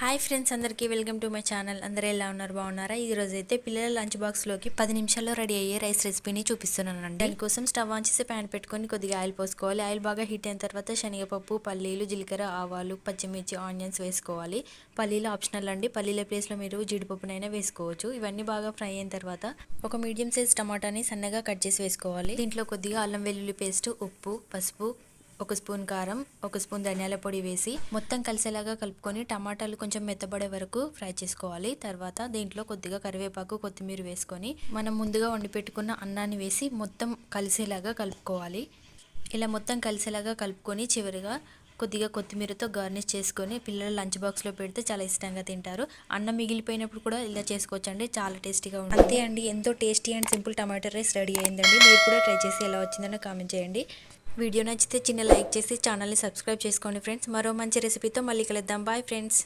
Hi friends అందరికీ welcome to my channel అందరూ ఎలా ఉన్నారు? బాగున్నారా? ఈ అయితే పిల్లల లంచ్ బాక్స్లోకి పది నిమిషాల్లో రెడీ అయ్యే రైస్ రెసిపీని చూపిస్తున్నానండి. దానికోసం స్టవ్ ఆన్ చేసి ప్యాన్ పెట్టుకొని కొద్దిగా ఆయిల్ పోసుకోవాలి. ఆయిల్ బాగా హీట్ అయిన తర్వాత శనగపప్పు పల్లీలు జీలకర్ర ఆవాలు పచ్చిమిర్చి ఆనియన్స్ వేసుకోవాలి. పల్లీలు ఆప్షనల్ అండి. పల్లీల ప్లేస్లో మీరు జీడిపప్పునైనా వేసుకోవచ్చు. ఇవన్నీ బాగా ఫ్రై అయిన తర్వాత ఒక మీడియం సైజ్ టమాటాని సన్నగా కట్ చేసి వేసుకోవాలి. దీంట్లో కొద్దిగా అల్లం వెల్లుల్లి పేస్ట్ ఉప్పు పసుపు ఒక స్పూన్ కారం ఒక స్పూన్ ధనియాల పొడి వేసి మొత్తం కలిసేలాగా కలుపుకొని టమాటాలు కొంచెం మెత్తబడే వరకు ఫ్రై చేసుకోవాలి. తర్వాత దీంట్లో కొద్దిగా కరివేపాకు కొత్తిమీర వేసుకొని మనం ముందుగా వండి పెట్టుకున్న అన్నాన్ని వేసి మొత్తం కలిసేలాగా కలుపుకోవాలి. ఇలా మొత్తం కలిసేలాగా కలుపుకొని చివరిగా కొద్దిగా కొత్తిమీరతో గార్నిష్ చేసుకొని పిల్లలు లంచ్ బాక్స్లో పెడితే చాలా ఇష్టంగా తింటారు. అన్నం మిగిలిపోయినప్పుడు కూడా ఇలా చేసుకోవచ్చు అండి చాలా టేస్టీగా ఉంటుంది. అంతే అండి. ఎంతో tasty and simple tomato rice ready అయిందండి. మీరు కూడా ట్రై చేసి ఎలా వచ్చిందని కామెంట్ చేయండి. వీడియో నచ్చితే చిన్న లైక్ చేసి ఛానల్ని సబ్స్క్రైబ్ చేసుకోండి ఫ్రెండ్స్. మరో మంచి రెసిపీతో మళ్ళీ కలుద్దాం. Bye friends